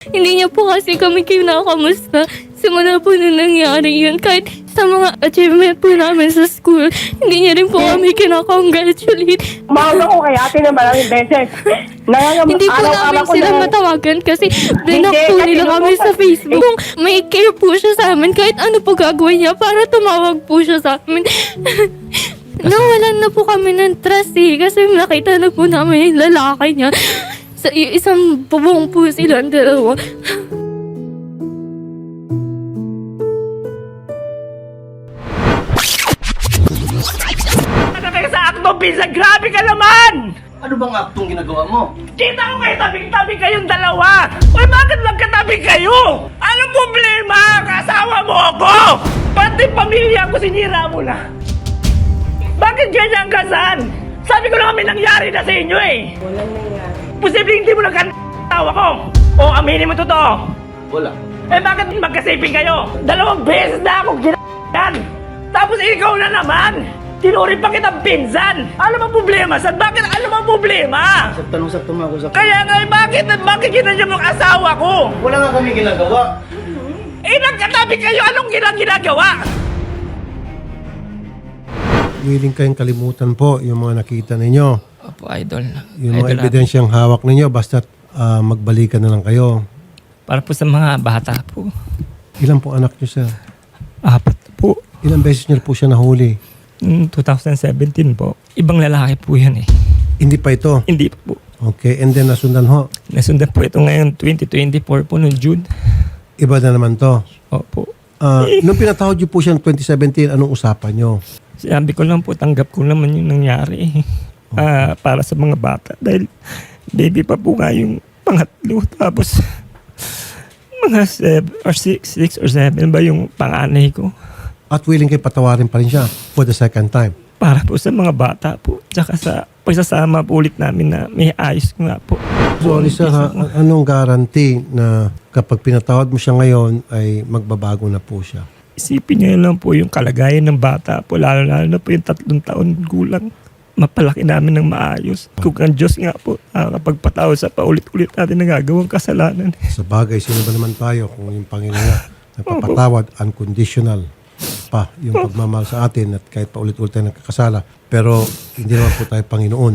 Hindi niya po kasi kami kinakamusta. Simula po nung nangyari yun. Kahit sa mga achievement po namin sa school, hindi niya rin po kami kinakongratulate. Mahal ako kay ate na maraming beses. Nangangam, Hindi po namin sila na- matawagan kasi blinak po kasi nila kami sa Facebook. Kung may care po siya sa amin, kahit ano po gagawin niya para tumawag po siya sa amin. Nawalan na po kami ng trust eh, kasi nakita na po namin yung lalaki niya. Sa isang bubong po silang dalawa. Ano kayo sa akto, Pinsan? Grabe ka naman! Ano bang aktong ginagawa mo? Kita ko kayo tabing-tabi kayong dalawa! Uy, bakit magkatabi kayo? Anong problema? Kasawa mo ako! Pati pamilya ko sinira mo na! Bakit ganyan ka, San? Sabi ko na kami nangyari na sa inyo eh! Walang nangyari. Posible hindi mo nagkatawa ko! O aminin mo totoo! Wala. Eh bakit magkasiping kayo? Dalawang beses na akong ginaan! Tapos ikaw na naman! Tinuri pa kitang pinsan! Ano bang problema? Sa bakit ano bang problema? Sa tanong sa tumago sa... Kaya nga, eh, bakit, bakit ginanyan mo ang asawa ko? Wala nga kami ginagawa. Eh, nagkatabi kayo, anong ginang ginagawa? willing kayong kalimutan po yung mga nakita ninyo. Opo, idol. Yung mga idol, ebidensyang hawak ninyo, basta magbalikan na lang kayo. Para po sa mga bata po. Ilan po anak nyo, sir? Apat po. Ilang beses nyo po siya nahuli? Noong 2017 po. Ibang lalaki po yan eh. Hindi pa ito. Hindi pa po. Okay, and then nasundan ho. Nasundan po ito ngayon 2024 po noong June. Iba na naman to. Opo. Ah, nung pinatawad nyo po siya ng 2017, anong usapan nyo? Sabi ko lang po, tanggap ko naman yung nangyari. Ah, para sa mga bata. Dahil baby pa po nga yung pangatlo. Tapos mga 7 or 6, 6 or 7 ba yung panganay ko. At willing kayo patawarin pa rin siya for the second time. Para po sa mga bata po. Tsaka sa pagsasama po ulit namin na may ayos nga po. Sorry sir, ha? Anong guarantee na kapag pinatawad mo siya ngayon ay magbabago na po siya? Isipin niyo lang po yung kalagayan ng bata po, lalo-lalo na po yung tatlong taon gulang. Mapalaki namin ng maayos. Kung ang Diyos nga po, nakakapagpatawad sa paulit-ulit natin nagagawang kasalanan. Sa bagay, sino ba naman tayo kung yung Panginoon nga nagpapatawad, unconditional pa yung pagmamahal sa atin at kahit paulit-ulit tayo nagkakasala. Pero hindi naman po tayo Panginoon.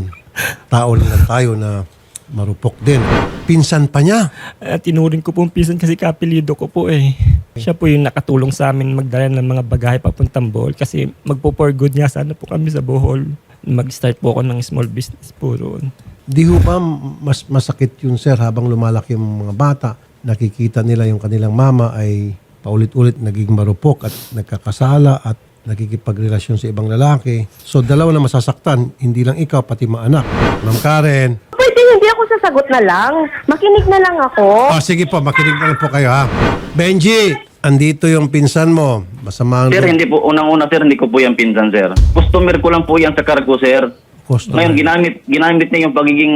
Tao lang tayo na marupok din. Pinsan pa niya. At tinuring ko pong pinsan kasi kapilido ko po eh. Siya po yung nakatulong sa amin magdala ng mga bagahe papuntang Bohol kasi magpo-for good nga sana po kami sa Bohol. Mag-start po ako ng small business po roon. Di ho ba mas masakit yun sir habang lumalaki yung mga bata, nakikita nila yung kanilang mama ay paulit-ulit naging marupok at nagkakasala at nakikipagrelasyon sa ibang lalaki. So dalawa na masasaktan, hindi lang ikaw pati mga anak. Ma'am Karen, Pwede hindi ako sasagot na lang. Makinig na lang ako. oh, sige po, makinig na lang po kayo ha. Benji, andito yung pinsan mo. Masama ang Sir, hindi po. Unang-una, sir, hindi ko po yan pinsan, sir. Customer ko lang po yan sa cargo, sir. customer. Ngayon, ginamit, ginamit niya yung pagiging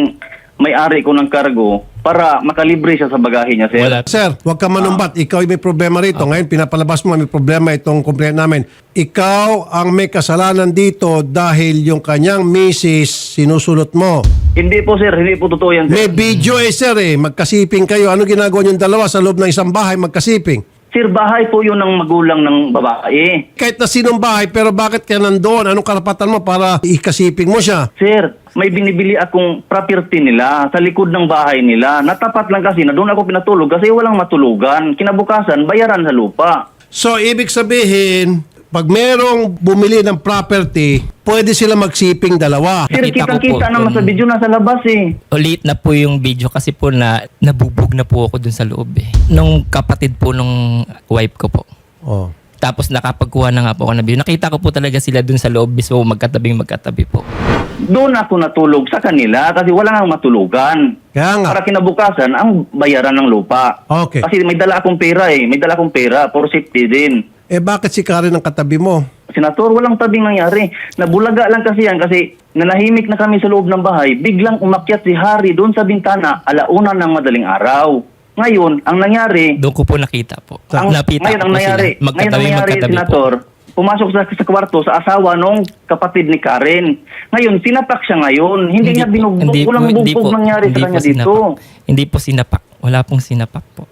may-ari ko ng cargo para makalibre siya sa bagahe niya, sir. Wala. Sir, huwag ka manumbat. Ikaw ay may problema rito. Ngayon, pinapalabas mo, may problema itong complaint namin. Ikaw ang may kasalanan dito dahil yung kanyang misis sinusulot mo. Hindi po, sir. Hindi po totoo yan, sir. May video eh, sir eh. Magkasiping kayo. Ano ginagawa niyong dalawa sa loob ng isang bahay magkasiping? Sir, bahay po yun ng magulang ng babae. Kahit na sinong bahay, pero bakit ka nandoon? Anong karapatan mo para ikasiping mo siya? Sir, may binibili akong property nila sa likod ng bahay nila. Natapat lang kasi na doon ako pinatulog kasi walang matulugan. Kinabukasan, bayaran sa lupa. So, ibig sabihin, pag merong bumili ng property, pwede sila magsiping dalawa. Sir, Nakita ko kitang-kita po naman kung- sa video nasa labas eh. Ulit na po yung video kasi po na nabubog na po ako dun sa loob eh. Nung kapatid po nung wife ko po. Oh. Tapos nakapagkuha na nga po ako ng video. Nakita ko po talaga sila dun sa loob mismo magkatabing magkatabi po. Doon ako natulog sa kanila kasi wala nang matulugan. Kaya nga. Para kinabukasan, ang bayaran ng lupa. Okay. Kasi may dala akong pera eh. May dala akong pera for safety din. Eh bakit si Karen ang katabi mo? Senator, walang tabing nangyari. Nabulaga lang kasi yan kasi nanahimik na kami sa loob ng bahay. Biglang umakyat si Harry doon sa bintana alauna ng madaling araw. Ngayon, ang nangyari, Doon ko po nakita po. ang, Napita ngayon ang nangyari, sila. ngayon ang Magkatabi, nangyari, magkatabi po. Pumasok sa, sa kwarto sa asawa nung kapatid ni Karen. Ngayon, sinapak siya ngayon. Hindi, niya po- binugbog. hindi Walang hindi bugbog po- nangyari hindi sa kanya dito. sinapak. Hindi po sinapak. Wala pong sinapak po.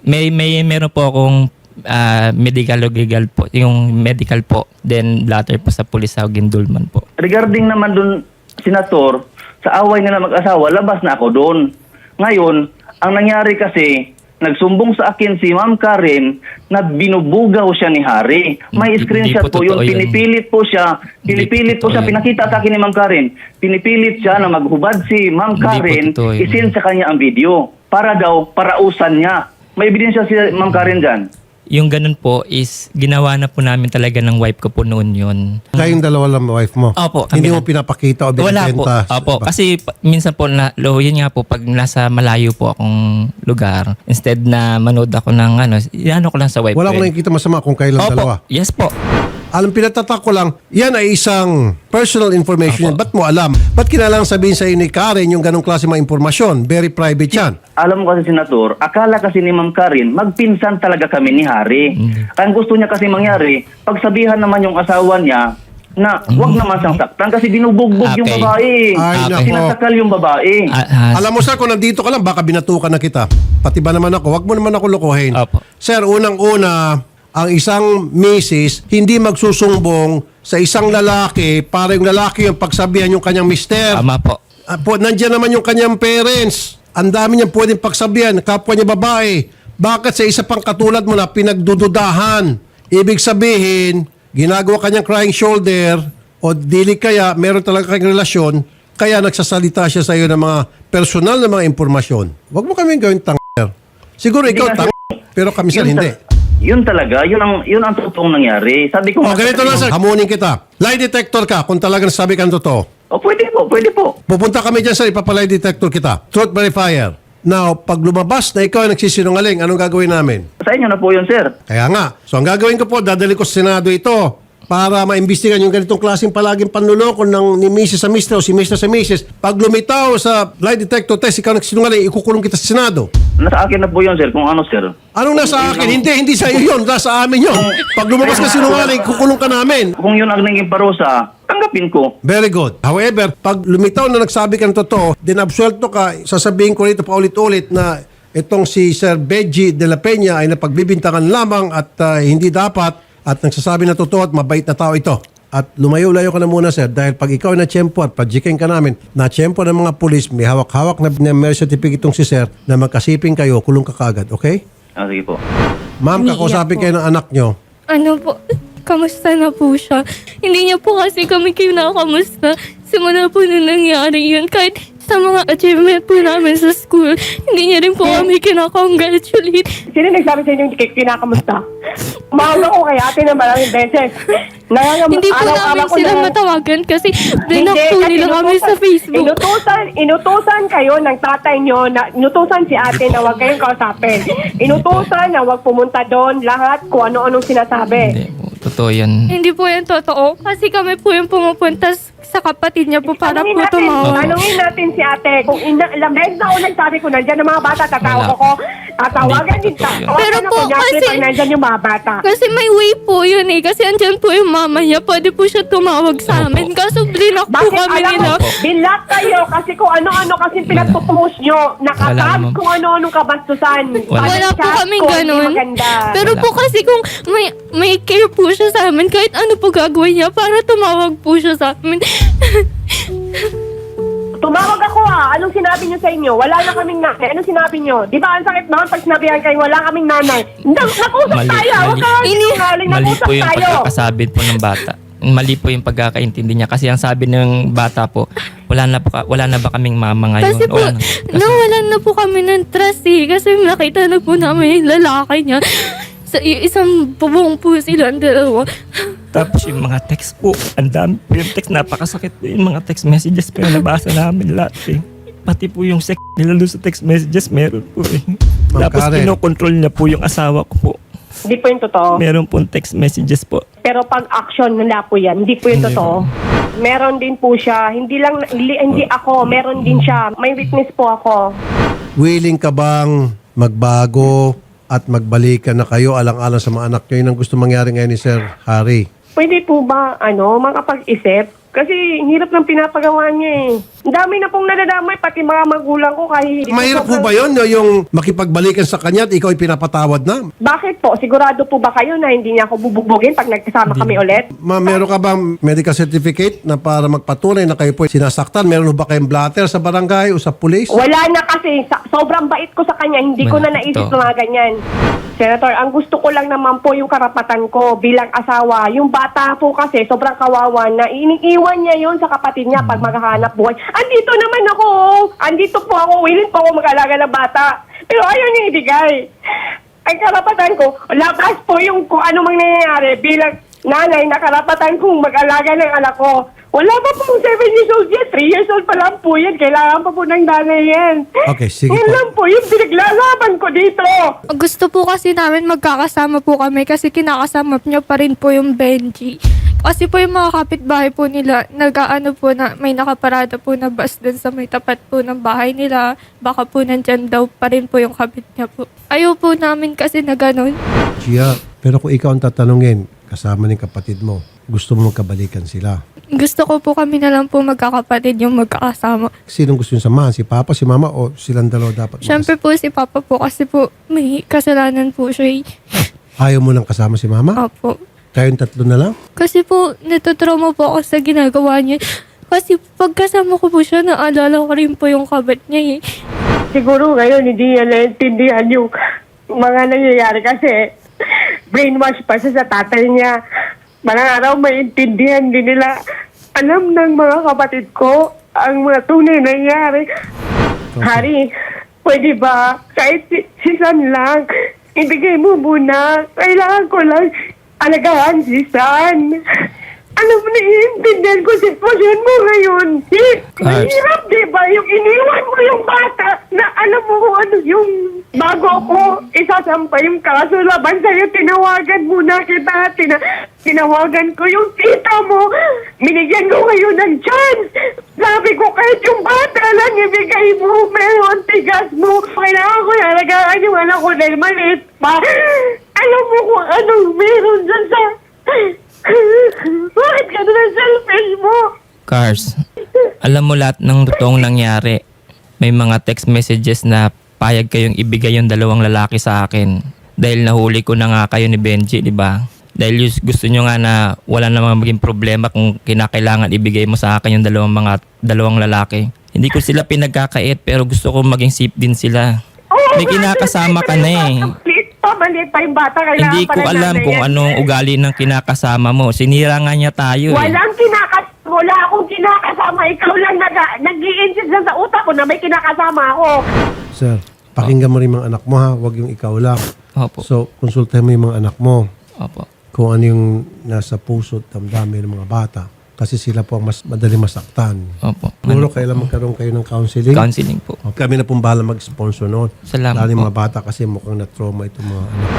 May, may meron po akong ah, medical o legal po. Yung medical po. Then, latter po sa pulis sa Gindulman po. Regarding naman dun, Senator, sa away nila mag-asawa, labas na ako doon. Ngayon, ang nangyari kasi, nagsumbong sa akin si Ma'am Karen na binubugaw siya ni Hari. May Hindi- screenshot hindi po po yun. totoo yun. Pinipilit po siya. Pinipilit po totoo siya. yun. Pinakita sa akin ni Ma'am Karen. Pinipilit siya na maghubad si Ma'am Hindi po Karen. totoo yun. Isin sa kanya ang video. Para daw, parausan niya. May ebidensya si Ma'am Karen dyan. Yung ganun po is, ginawa na po namin talaga ng wife ko po noon yun. Kayong dalawa lang wife mo. Opo, kami Hindi mo pinapakita o Wala po. binibenta. Opo. Kasi pa- minsan po, na, lo, yun nga po, pag nasa malayo po akong lugar, instead na manood ako ng ano, ano ko lang sa wife Wala ko. ko eh. nakikita masama kung kayo lang Opo. dalawa. Yes po. Alam, pinatatak ko lang, yan ay isang personal information. yan. Ba't mo alam? Ba't kailangan sabihin sa ni Karen yung ganong klase mga impormasyon? Very private yan. Alam mo kasi, Senator, akala kasi ni Ma'am Karen, magpinsan talaga kami ni Hari. Ang gusto niya kasi mangyari, pagsabihan naman yung asawa niya na wag naman siyang saktan kasi binubugbog yung Okay. babae. Ay, Okay. nako. Sinasakal yung babae. Ah, ah, Alam mo sir, kung nandito ka lang, baka binatukan na kita. Pati ba naman ako? Wag mo naman ako lokohin. Opo. Sir, unang-una, ang isang misis hindi magsusumbong sa isang lalaki para yung lalaki yung pagsabihan yung kanyang mister. tama po. Ah, po, nandiyan naman yung kanyang parents. Ang dami niyang pwedeng pagsabihan, kapwa niya babae. Bakit sa isa pang katulad mo na pinagdududahan? Ibig sabihin, ginagawa kanyang crying shoulder o dili kaya meron talaga kayong relasyon, kaya nagsasalita siya sa iyo ng mga personal na mga impormasyon. Huwag mo kaming gawin tang Siguro ikaw Hindi tang pero kami Yun hindi. Yun talaga, yun ang yun ang totoong nangyari. Sabi ko O nga- ganito lang sir, hamunin kita. Lie detector ka kung talagang sabi ka ng totoo. O pwede po, pwede po. Pupunta kami dyan sa ipapalay detector kita. Truth verifier. Now, pag lumabas na ikaw ay nagsisinungaling, anong gagawin namin? Sa inyo na po yun, sir. Kaya nga. So, ang gagawin ko po, dadali ko sa Senado ito para maimbestigan yung ganitong klaseng palaging panluloko ng ni Mrs. sa Mr. o si Mr. sa Mrs. Pag lumitaw sa lie detector test, ikaw nagsinungaling, ikukulong kita sa Senado. Nasa akin na po yun, sir, kung ano, sir. Anong nasa akin? Hindi, hindi sa iyo yun. Nasa amin yun. Pag lumabas ka sinungaling, kukulong ka namin. Kung yun ang naging parusa, tanggapin ko. Very good. However, pag lumitaw na nagsabi ka ng totoo, din absuelto ka, sasabihin ko rito paulit-ulit na itong si Sir Benji de la Peña ay napagbibintangan lamang at ah, hindi dapat at nagsasabi na totoo at mabait na tao ito. At lumayo-layo ka na muna sir dahil pag ikaw ay na-tsempo at padjikin ka namin, na-tsempo ng mga pulis, may hawak-hawak na, na marriage certificate itong si sir na magkasiping kayo, kulong ka kaagad, okay? Ah, sige po. Ma'am, Umiiyak kakausapin po. kayo ng anak nyo. ano po, kamusta na po siya. Hindi niya po kasi kami kinakamusta. Simula po nung nangyari yun. Kahit sa mga achievement po namin sa school, hindi niya rin po kami kinakongratulate. Sino nagsabi sa inyo hindi kayo kinakamusta? Umawag ako kay ate na maraming beses. Nangangam, Hindi po namin ko sila na- matawagan kasi Hindi, po nila kami sa Facebook. Inutusan, inutusan kayo ng tatay nyo, na, inutusan si ate na huwag kayong kausapin. Inutusan na huwag pumunta doon, lahat kung ano-anong sinasabi. Hindi po. Totoo yan. Hindi po yan totoo. Kasi kami po yung pumupunta s- sa kapatid niya po para po natin, tumawag. tanungin natin si ate kung ina, ilang beses na ako nagsabi ko, nandyan ang mga bata, tatawag Wala. ako, tatawagan Hindi din totoo yun. Pero po, kasi- pag nandyan yung mga bata. Kasi may way po yun eh. Kasi andyan po yung mama niya. Pwede po siya tumawag sa Opo. amin. Kaso blinak po Bakit kami alam nila. mo, kayo kasi kung ano-ano kasi pinagpupost nyo, Wala nakatag naman. kung ano-anong kabastusan. Wala. Wala po kaming hindi ganun. maganda. Pero Wala. po kasi kung may may care po siya sa amin, kahit ano po gagawin niya para tumawag po siya sa amin. Tumawag ako ah. Anong sinabi nyo sa inyo? Wala na kaming nanay. Anong sinabi nyo? Di ba ang sakit naman pag sinabihan kayo, wala kaming nanay. Nag- Nakusap Mali, tayo. Huwag mali. ka Ini- sinungaling. Mali Nakusap po yung tayo. pagkakasabit po ng bata. Mali po yung pagkakaintindi niya. Kasi ang sabi ng bata po, wala na, po, ka- wala na ba kaming mama ngayon? kasi po, Wala na. Kasi- nawalan na po kami ng trust eh. Kasi nakita na po namin yung lalaki niya. Sa isang bubong po silang dalawa. Tapos yung mga text po, ang dami po yung text, napakasakit po yung mga text messages pero nabasa namin lahat eh. Pati po yung sex nila doon sa text messages, meron po eh. Ma'am Tapos Karen. kinokontrol niya po yung asawa ko po. Hindi po yung totoo. Meron po text messages po. Pero pag action, wala po yan. Hindi po yung Hindi totoo. Meron din po siya. Hindi lang, hindi, hindi ako. Meron din siya. May witness po ako. willing ka bang magbago at magbalikan na kayo alang-alang sa mga anak nyo? Yun ang gusto mangyari ngayon ni Sir Harry. Pwede po ba, ano, makapag-isip? Kasi hirap ng pinapagawa niya eh. Ang dami na pong nadadamay, pati mga magulang ko kahit... Mahirap po ba yun, yung makipagbalikan sa kanya at ikaw ay pinapatawad na? Bakit po? Sigurado po ba kayo na hindi niya ako bubugbugin pag nagkasama kami ulit? Ma'am, meron ka bang medical certificate na para magpatunay na kayo po ay sinasaktan? Meron ba kayong blatter sa barangay o sa pulis? Wala na kasi, sa, sobrang bait ko sa kanya, hindi ko na Wala naisip ito. na mga ganyan. Senator, ang gusto ko lang naman po yung karapatan ko bilang asawa. Yung bata po kasi, sobrang kawawa na iniiwan niya yon sa kapatid niya pag maghahanap buhay. Andito naman ako, oh. andito po ako, willing po ako mag-alaga ng bata. Pero ayaw niya ibigay. Ang karapatan ko, labas po yung kung ano mang nangyayari bilang nanay na karapatan kong mag-alaga ng anak ko. Wala pa pong 7 years old yan. 3 years old pa lang po yan. Kailangan pa po ng nanay yan. Okay, sige Yan po. lang po yung pinaglalaban ko dito. Gusto po kasi namin magkakasama po kami kasi kinakasama niyo pa rin po yung Benji. Kasi po yung mga kapitbahay po nila, nag-ano po na may nakaparada po na bus dun sa may tapat po ng bahay nila. Baka po nandyan daw pa rin po yung kapit niya po. Ayaw po namin kasi na ganun. Gia, pero kung ikaw ang tatanungin, kasama ng kapatid mo, gusto mo magkabalikan sila. Gusto ko po kami na lang po magkakapatid yung magkakasama. Sinong gusto yung samahan? Si Papa, si Mama o silang dalawa dapat? Siyempre po si Papa po kasi po may kasalanan po siya. eh. Ayaw mo nang kasama si Mama? Opo. Kayong tatlo na lang? Kasi po, natutrauma po ako sa ginagawa niya. Kasi pagkasama ko po siya, naalala ko rin po yung kabat niya eh. Siguro ngayon hindi niya naintindihan yung mga nangyayari kasi brainwash pa siya sa tatay niya. Malang araw maintindihan din nila. Alam ng mga kapatid ko ang mga tunay na nangyayari. Hari, pwede ba kahit si, si San lang, ibigay mo muna. Kailangan ko lang alagaan si San. Alam mo, naiintindihan ko sitwasyon mo ngayon. Eh, mahirap, di ba? Yung iniwan mo yung bata na alam mo kung ano yung bago ako isasampa yung kaso laban sa'yo, tinawagan muna kita. Tina, tinawagan ko yung tita mo. Binigyan ko kayo ng chance. Sabi ko kahit yung bata lang ibigay mo, meron tigas mo. Kailangan ko nalagaan yung anak ko dahil maliit pa. Alam mo kung anong meron dyan sa... Bakit ka na selfish mo? Cars, alam mo lahat ng totoong nangyari. May mga text messages na payag kayong ibigay yung dalawang lalaki sa akin. Dahil nahuli ko na nga kayo ni Benji, di ba? Dahil yus- gusto nyo nga na wala namang maging problema kung kinakailangan ibigay mo sa akin yung dalawang mga dalawang lalaki. Hindi ko sila pinagkakait pero gusto ko maging safe din sila. Oo, May kinakasama ka na eh. Maliit pa, yung bata. Kailangan Hindi ko alam kung yan. anong ugali ng kinakasama mo. Sinira nga niya tayo eh. Walang kinakas... Wala akong kinakasama. Ikaw lang nag nag insist na sa utak ko na may kinakasama ako. Sir, pakinggan mo rin mga anak mo ha, huwag yung ikaw lang. Opo. So, konsultahin mo yung mga anak mo Opo. kung ano yung nasa puso at damdamin ng mga bata. Kasi sila po ang mas madali masaktan. Opo. Siguro kailan magkaroon kayo ng counseling? Counseling po. Kami na pong bahala mag-sponsor noon. Salamat Lalo yung po. mga bata kasi mukhang na-trauma itong mga anak.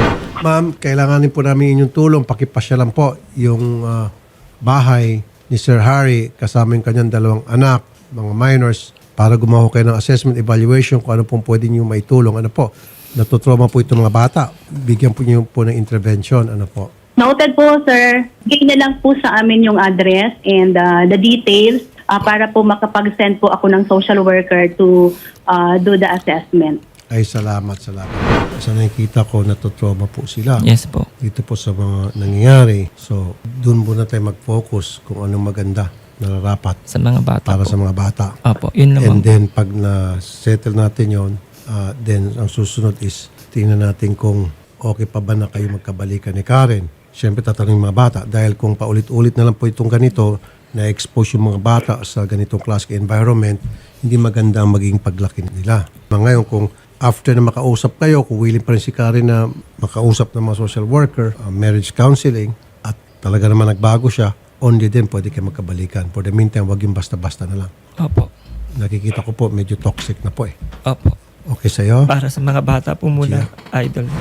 Ma'am, kailanganin po namin inyong tulong. Pakipasya lang po yung ah, bahay ni Sir Harry kasama yung kanyang dalawang anak, mga minors, para gumawa kayo ng assessment evaluation kung ano pong pwede niyo maitulong. Ano po, natutrauma po itong mga bata. Bigyan po niyo po ng intervention. Ano po. Noted po, sir. Bigay na lang po sa amin yung address and uh, the details uh, para po makapag-send po ako ng social worker to uh, do the assessment. Ay, salamat, salamat. Sa nakikita ko, natutrauma po sila. Yes po. dito po sa mga nangyayari. So, doon muna tayo mag-focus kung anong maganda nararapat Sa mga bata para po. sa mga bata. Opo, yun And naman po. then, pag na-settle natin yon, ah, then ang susunod is tingnan natin kung okay pa ba na kayo magkabalikan ni Karen. Siyempre, tatanungin mga bata. Dahil kung paulit-ulit na lang po itong ganito, na-expose yung mga bata sa ganitong class environment, hindi maganda ang magiging paglaki nila. Ngayon, kung after na makausap kayo, kung willing pa rin si Karen na makausap ng mga social worker, uh, marriage counseling, at talaga naman nagbago siya, only then pwede kayo magkabalikan. For the meantime, wag yung basta-basta na lang. Opo. Nakikita ko po, medyo toxic na po eh. Opo. Okay sa'yo? Para sa mga bata po muna, idol.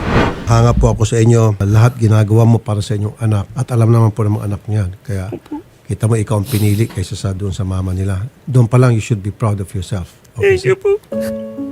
Hanga po ako sa inyo. Lahat ginagawa mo para sa inyong anak. At alam naman po ng mga anak niyan. Kaya kita mo ikaw ang pinili kaysa sa doon sa mama nila. Doon pa lang you should be proud of yourself. Okay, Thank you po.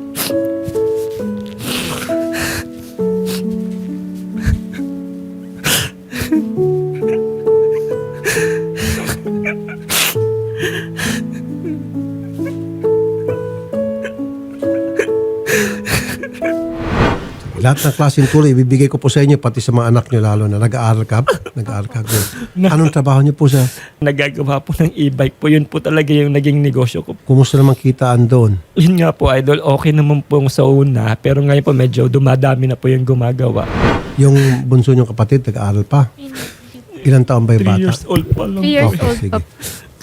Lahat ng klaseng tulong ibibigay ko po sa inyo pati sa mga anak nyo lalo na nag-aaral ka. Nag-aaral ka. Good. Anong trabaho niyo po sir? Nagagawa po ng e-bike po. Yun po talaga yung naging negosyo ko. Kumusta naman kitaan doon? Yun nga po, idol. Okay naman po sa una. Pero ngayon po medyo dumadami na po yung gumagawa. Yung bunso niyong kapatid, nag-aaral pa. Ilang taon ba yung 3 bata? years old pa lang. Three years Okay, old sige. pa.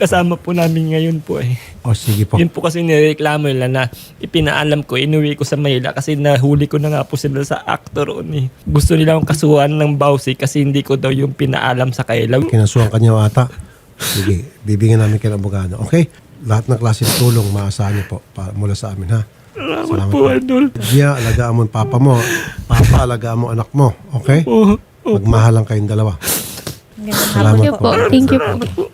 Kasama po namin ngayon po eh. O sige po. Yun po kasi nireklamo nila na ipinaalam ko, inuwi ko sa Manila kasi nahuli ko na nga po sila sa actor roon eh. Gusto nila akong kasuhan ng bawsi kasi hindi ko daw yung pinaalam sa kailaw. Kinasuhan ka niya ata. Sige, bibigyan namin kayo ng abogado. Okay? Lahat ng klaseng tulong maasahan niyo po para, mula sa amin ha. Salamat po, idol. Gia, alagaan mo ang papa mo. Papa, alagaan mo anak mo. Okay? Oh, oh. Magmahalan kayong dalawa. Thank Salamat po. po. Thank you po.